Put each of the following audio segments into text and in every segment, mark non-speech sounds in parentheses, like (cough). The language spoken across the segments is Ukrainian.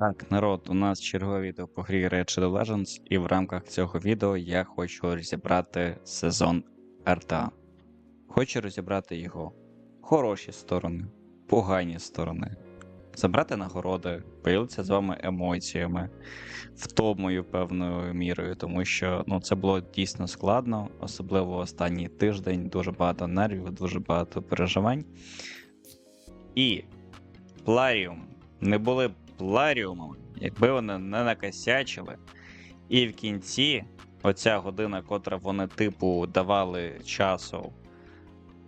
Так, народ, у нас чергове відео по грі Shadow Legends, і в рамках цього відео я хочу розібрати сезон РТА. Хочу розібрати його хороші сторони, погані сторони, забрати нагороди, поділитися з вами емоціями, втомою певною мірою, тому що ну, це було дійсно складно, особливо останній тиждень, дуже багато нервів, дуже багато переживань. І Пларіум не були б якби вони не накосячили. І в кінці, оця година, котра вони, типу, давали часу,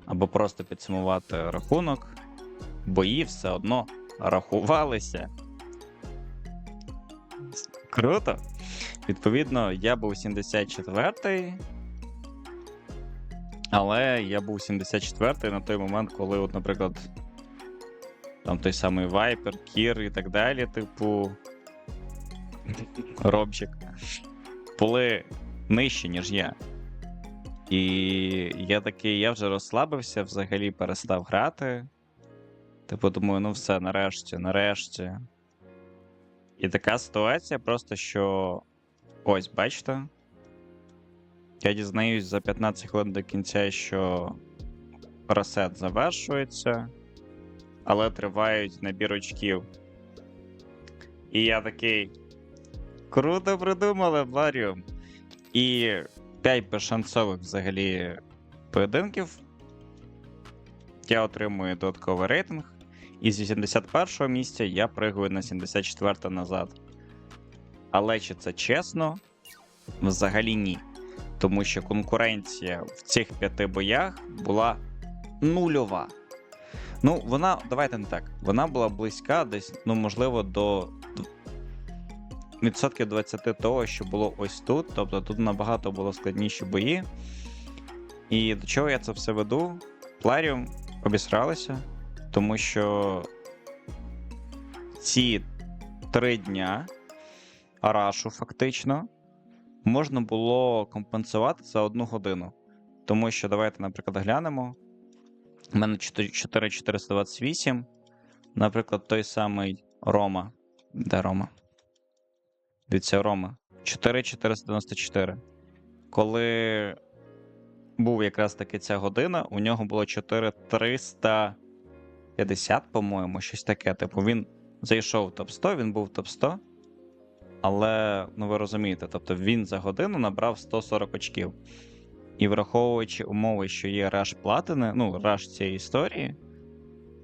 або просто підсумувати рахунок, бої все одно рахувалися. Круто. Відповідно, я був 74-й. Але я був 74-й на той момент, коли, от, наприклад, там той самий Вайпер, Кір і так далі, типу. Робчик. Були нижче, ніж я. І я такий, я вже розслабився, взагалі перестав грати. Типу, думаю, ну все, нарешті, нарешті. І така ситуація, просто що. Ось, бачите. Я дізнаюсь за 15 хвилин до кінця, що ресет завершується але тривають набір очків. І я такий. Круто придумали, Бларіум. І 5 безшансових взагалі поєдинків. Я отримую додатковий рейтинг. І з 81 го місця я пригаю на 74 назад. Але чи це чесно? Взагалі ні. Тому що конкуренція в цих п'яти боях була нульова. Ну, вона, давайте не так. Вона була близька десь, ну, можливо, до відсотків 20 того, що було ось тут. Тобто тут набагато було складніші бої. І до чого я це все веду? Пларіум обісралися, тому що ці три дня Арашу фактично можна було компенсувати за одну годину. Тому що давайте, наприклад, глянемо. У мене 4428. Наприклад, той самий Рома. Де Рома? Дивіться, Рома. 4494. Коли був якраз таки ця година, у нього було 4350, по-моєму, щось таке. Типу, він зайшов в топ-100, він був в топ-100. Але, ну ви розумієте, тобто він за годину набрав 140 очків. І враховуючи умови, що є раш платини, ну, раш цієї історії,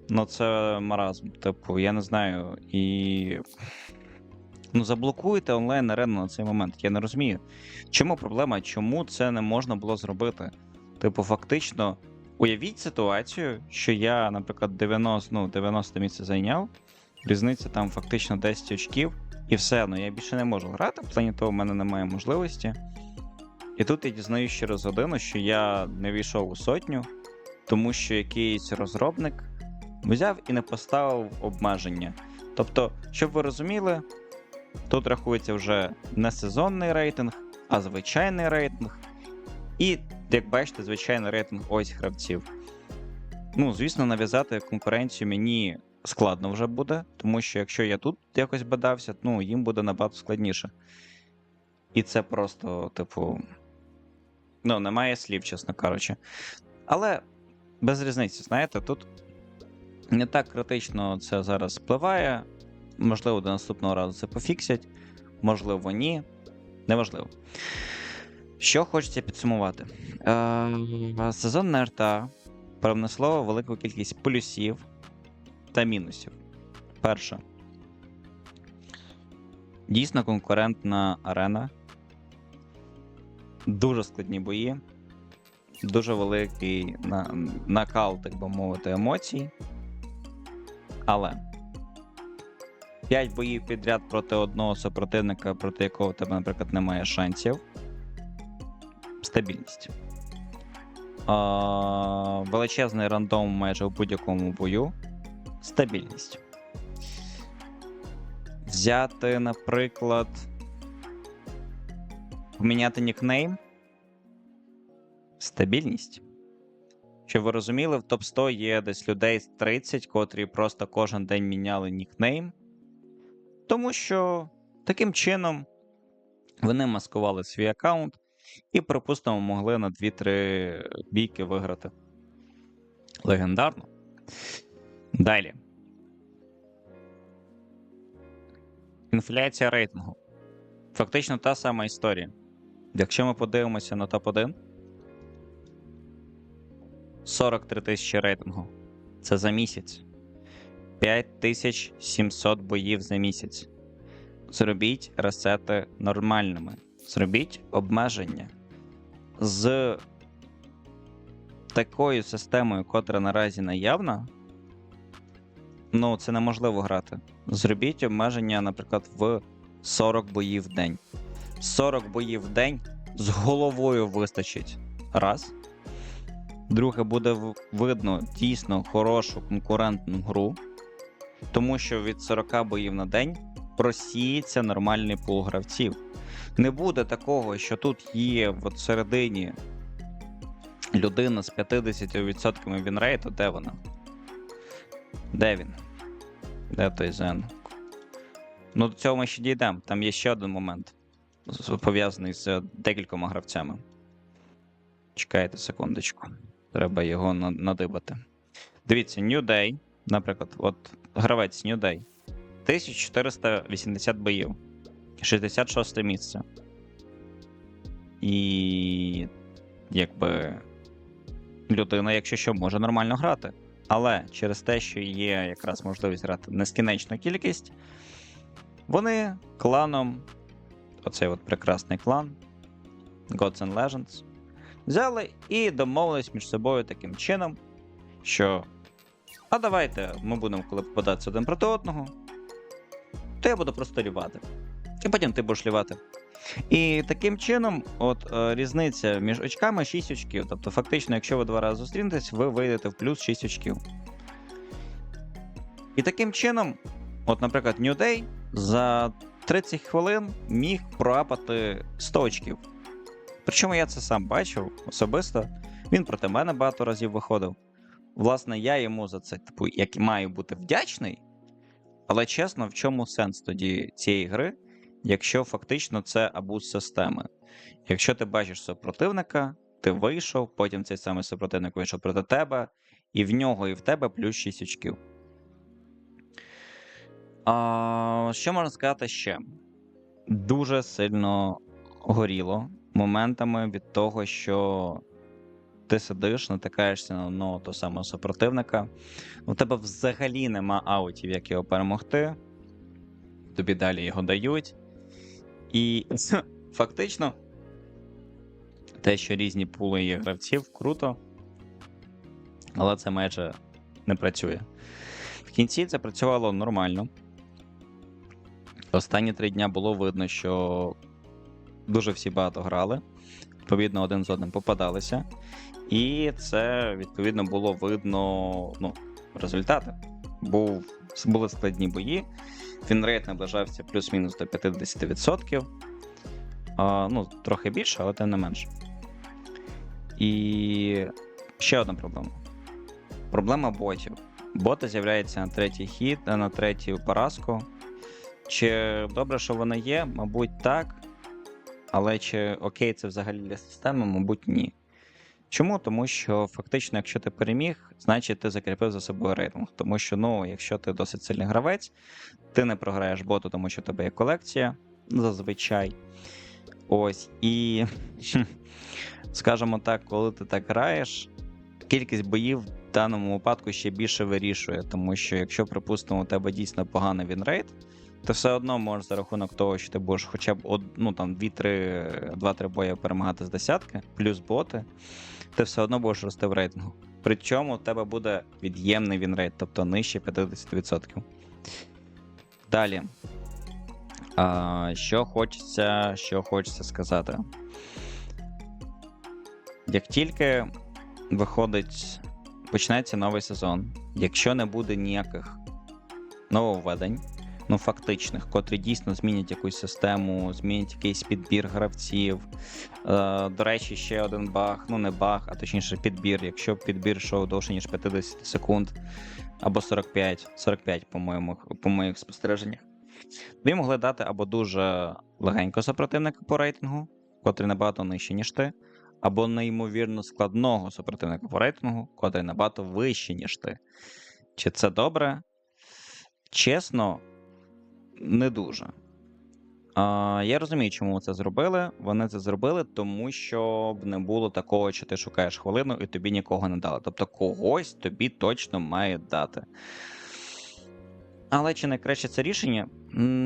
ну це маразм. Типу, я не знаю. І. Ну, заблокуйте онлайн арену на цей момент. Я не розумію. Чому проблема? Чому це не можна було зробити? Типу, фактично, уявіть ситуацію, що я, наприклад, 90 ну, 90 місце зайняв, різниця там фактично 10 очків, і все, ну я більше не можу грати, в плані того, в мене немає можливості. І тут я дізнаюсь через годину, що я не війшов у сотню, тому що якийсь розробник взяв і не поставив обмеження. Тобто, щоб ви розуміли, тут рахується вже не сезонний рейтинг, а звичайний рейтинг. І, як бачите, звичайний рейтинг ось гравців. Ну, звісно, нав'язати конкуренцію мені складно вже буде, тому що якщо я тут якось бадався, ну їм буде набагато складніше. І це просто, типу. Ну, немає слів, чесно кажучи. Але без різниці, знаєте, тут не так критично це зараз впливає. Можливо, до наступного разу це пофіксять, можливо, ні. Неважливо. Що хочеться підсумувати? Е, Сезон на привнесло велику кількість плюсів та мінусів. Перше. Дійсно конкурентна арена дуже складні бої, дуже великий на, накал, так би мовити, емоцій. Але 5 боїв підряд проти одного супротивника, проти якого тебе, наприклад, немає шансів. Стабільність. А, величезний рандом майже у будь-якому бою. Стабільність. Взяти, наприклад поміняти нікнейм. Стабільність. Щоб ви розуміли, в топ 100 є десь людей 30, котрі просто кожен день міняли нікнейм. Тому що таким чином вони маскували свій аккаунт і, припустимо, могли на 2-3 бійки виграти. Легендарно. Далі. Інфляція рейтингу. Фактично та сама історія. Якщо ми подивимося на топ-1, 43 тисячі рейтингу. Це за місяць. 5700 боїв за місяць. Зробіть ресети нормальними. Зробіть обмеження. З такою системою, котра наразі наявна, ну, це неможливо грати. Зробіть обмеження, наприклад, в 40 боїв в день. 40 боїв в день з головою вистачить. Раз. Друге, буде видно дійсно хорошу конкурентну гру, тому що від 40 боїв на день просіється нормальний пул гравців. Не буде такого, що тут є от середині людина з 50% вінрейту, де вона? Де він? Де той Зен? Ну, до цього ми ще дійдемо. Там є ще один момент, пов'язаний з декількома гравцями. Чекайте секундочку. Треба його надибати. Дивіться, New Day, наприклад, от гравець New Day. 1480 боїв. 66 місце. І якби людина, якщо що, може нормально грати. Але через те, що є якраз можливість грати нескінченну кількість, вони кланом, оцей от прекрасний клан Gods and Legends, взяли і домовились між собою таким чином, що. А давайте ми будемо, коли попадатися один проти одного, то я буду просто лівати. І потім ти будеш лівати. І таким чином, от е, різниця між очками 6 очків. Тобто, фактично, якщо ви два рази зустрінетесь, ви вийдете в плюс 6 очків. І таким чином, от, наприклад, New Day за 30 хвилин міг проапати 100 очків. Причому я це сам бачив особисто. Він проти мене багато разів виходив. Власне, я йому за це, типу, як маю бути вдячний. Але чесно, в чому сенс тоді цієї гри, якщо фактично це абуз системи? Якщо ти бачиш супротивника, ти вийшов, потім цей самий супротивник вийшов проти тебе, і в нього, і в тебе плюс 6 очків. А, що можна сказати ще? Дуже сильно горіло моментами від того, що ти сидиш, натикаєшся на одного того самого супротивника. У тебе взагалі нема аутів, як його перемогти. Тобі далі його дають. І (laughs) фактично, те, що різні пули є гравців, круто. Але це майже не працює. В кінці це працювало нормально. Останні три дня було видно, що дуже всі багато грали. Відповідно, один з одним попадалися. І це, відповідно, було видно ну, результати. Був, були складні бої. Фінрейт наближався плюс-мінус до 50%. А, ну, трохи більше, але тим не менше. І ще одна проблема. Проблема ботів. Боти з'являються на третій хід, на третю поразку. Чи добре, що вони є? Мабуть, так. Але чи окей, це взагалі для системи, мабуть, ні. Чому? Тому що фактично, якщо ти переміг, значить ти закріпив за собою рейтинг. Тому що, ну, якщо ти досить сильний гравець, ти не програєш боту, тому що в тебе є колекція зазвичай. Ось. І, (laughs) скажімо так, коли ти так граєш, кількість боїв в даному випадку ще більше вирішує, тому що якщо, припустимо, у тебе дійсно поганий вінрейт, ти все одно можеш за рахунок того, що ти будеш хоча б од, ну, там, 2-3 бої перемагати з десятки, плюс боти, ти все одно будеш рости в рейтингу. Причому у тебе буде від'ємний вінрейт, тобто нижче 50%. Далі. А, що хочеться, що хочеться сказати. Як тільки виходить, починається новий сезон, якщо не буде ніяких нововведень, ну фактичних, котрі дійсно змінять якусь систему, змінять якийсь підбір гравців. Е, до речі, ще один баг, ну не баг, а точніше підбір. Якщо підбір йшов довше, ніж 50 секунд, або 45, 45, по-моєму, по моїх спостереженнях. Тобі могли дати або дуже легенького супротивника по рейтингу, котрий набагато нижчий, ніж ти, або неймовірно складного супротивника по рейтингу, котрий набагато вищий, ніж ти. Чи це добре? Чесно, не дуже. А, я розумію, чому це зробили. Вони це зробили, тому що б не було такого, що ти шукаєш хвилину і тобі нікого не дали. Тобто когось тобі точно має дати. Але чи найкраще це рішення?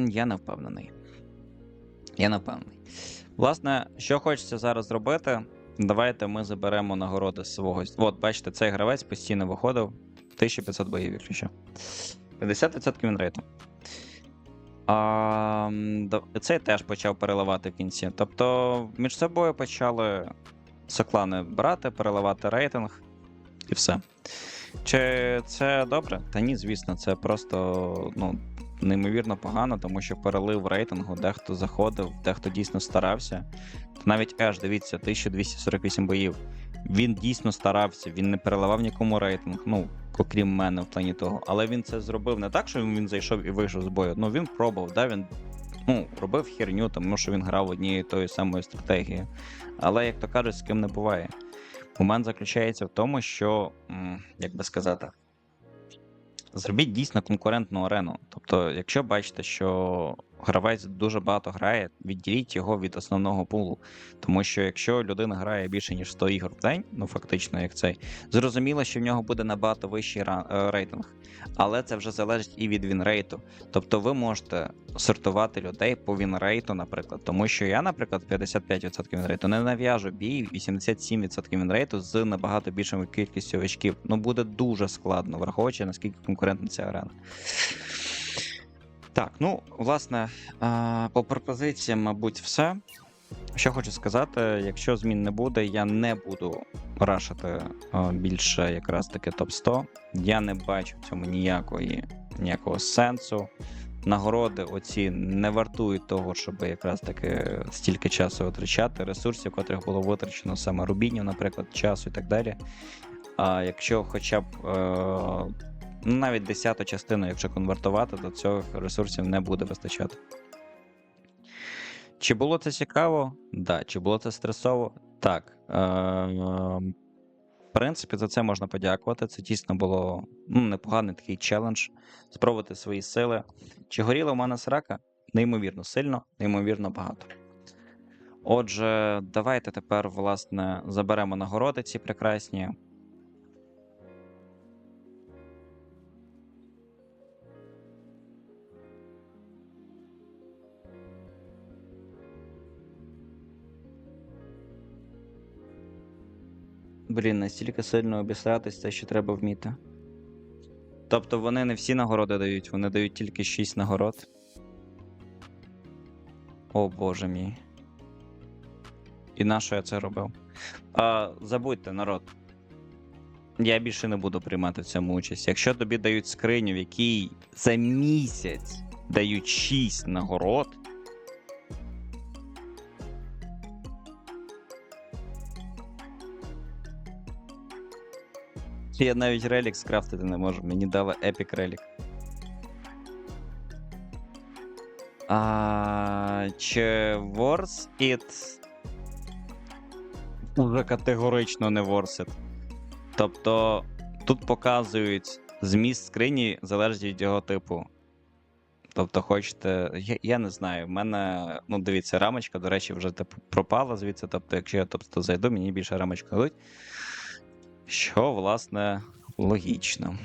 Я не впевнений. Я не впевнений. Власне, що хочеться зараз зробити, давайте ми заберемо нагороди свого. От, бачите, цей гравець постійно виходив. 1500 боїв, що. 50% вінрейту. А, цей теж почав переливати в кінці. Тобто між собою почали соклани брати, переливати рейтинг і все. Чи це добре? Та ні, звісно, це просто ну, неймовірно погано, тому що перелив рейтингу, дехто заходив, дехто дійсно старався. Навіть Еш, дивіться, 1248 боїв. Він дійсно старався, він не переливав нікому рейтинг, ну, окрім мене в плані того. Але він це зробив не так, що він зайшов і вийшов з бою. Ну він пробував, да, він ну, робив херню, тому що він грав однією тою самою стратегією. Але, як то кажуть, з ким не буває. Момент заключається в тому, що, як би сказати, зробіть дійсно конкурентну арену. Тобто, якщо бачите, що гравець дуже багато грає, відділіть його від основного пулу. Тому що якщо людина грає більше, ніж 100 ігор в день, ну фактично, як цей, зрозуміло, що в нього буде набагато вищий е, рейтинг. Але це вже залежить і від вінрейту. Тобто ви можете сортувати людей по вінрейту, наприклад. Тому що я, наприклад, 55% вінрейту не нав'яжу бій 87% вінрейту з набагато більшою кількістю очків. Ну буде дуже складно, враховуючи наскільки конкурентна ця арена. Так, ну, власне, по пропозиціям, мабуть, все. Що хочу сказати, якщо змін не буде, я не буду рашити більше якраз таки топ-100. Я не бачу в цьому ніякої, ніякого сенсу. Нагороди оці не вартують того, щоб якраз таки стільки часу витрачати, ресурсів, котрих було витрачено саме рубінів, наприклад, часу і так далі. А якщо хоча б е, навіть десяту частину, якщо конвертувати, то цих ресурсів не буде вистачати. Чи було це цікаво? Да. Чи було це стресово? Так. Е, в принципі, за це можна подякувати. Це дійсно було ну, непоганий такий челендж. Спробувати свої сили. Чи горіла в мене срака? Неймовірно сильно, неймовірно багато. Отже, давайте тепер, власне, заберемо нагороди ці прекрасні. Блін, настільки сильно обісратись, це що треба вміти. Тобто вони не всі нагороди дають, вони дають тільки 6 нагород. О боже мій. І на що я це робив? А, забудьте, народ. Я більше не буду приймати в цьому участь. Якщо тобі дають скриню, в якій за місяць дають 6 нагород. Я навіть релік скрафтити не можу, мені дали епік релік. А, чи Worth It уже категорично не Worth It. Тобто тут показують зміст скрині залежить від його типу. Тобто, хочете. Я, я не знаю, в мене, ну дивіться, рамочка, до речі, вже типу, пропала звідси. Тобто, якщо я тобто, зайду, мені більше рамочку дадуть. Що, власне, логічно.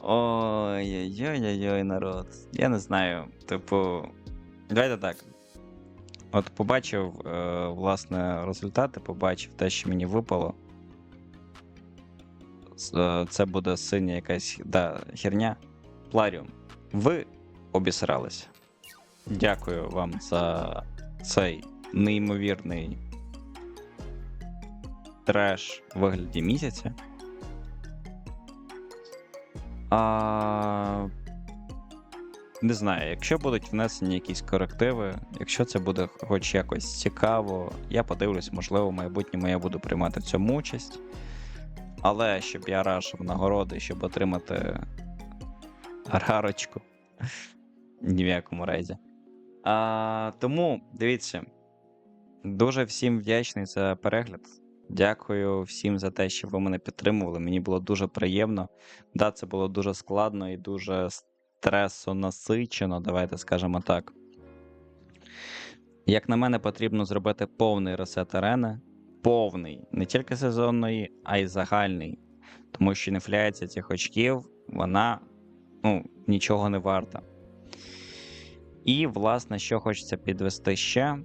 Ой-ой-ой, народ. Я не знаю. Типу, давайте так. От побачив, е, власне, результати, побачив те, що мені випало. Е, Це буде синя якась да, херня. Пларіум. Ви обісралися. Дякую вам за цей неймовірний треш в вигляді місяця. А... Не знаю, якщо будуть внесені якісь корективи, якщо це буде хоч якось цікаво, я подивлюсь, можливо, в майбутньому я буду приймати в цьому участь. Але щоб я рашив нагороди, щоб отримати рарочку. Ні в якому разі. А, тому дивіться. Дуже всім вдячний за перегляд. Дякую всім за те, що ви мене підтримували. Мені було дуже приємно. Да, це було дуже складно і дуже стресонасичено, давайте скажемо так. Як на мене, потрібно зробити повний ресет арени. Повний, не тільки сезонної, а й загальний. Тому що інфляція цих очків, вона ну, нічого не варта. І, власне, що хочеться підвести ще.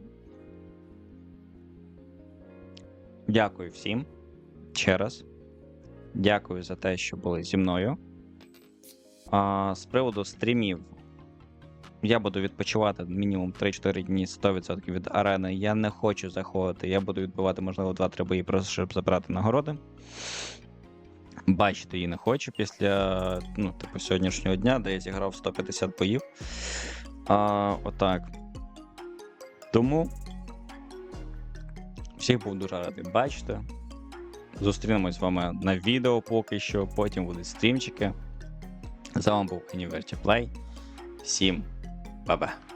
Дякую всім ще раз. Дякую за те, що були зі мною. А, з приводу стрімів. Я буду відпочивати мінімум 3-4 дні 100% від арени. Я не хочу заходити. Я буду відбивати, можливо, 2-3 бої, просто щоб забрати нагороди. Бачити її не хочу після ну, типу, сьогоднішнього дня, де я зіграв 150 боїв. А, отак. Тому всіх був дуже радий бачити. Зустрінемось з вами на відео поки що, потім будуть стрімчики. З вами був Univerty Play. Всім па-па.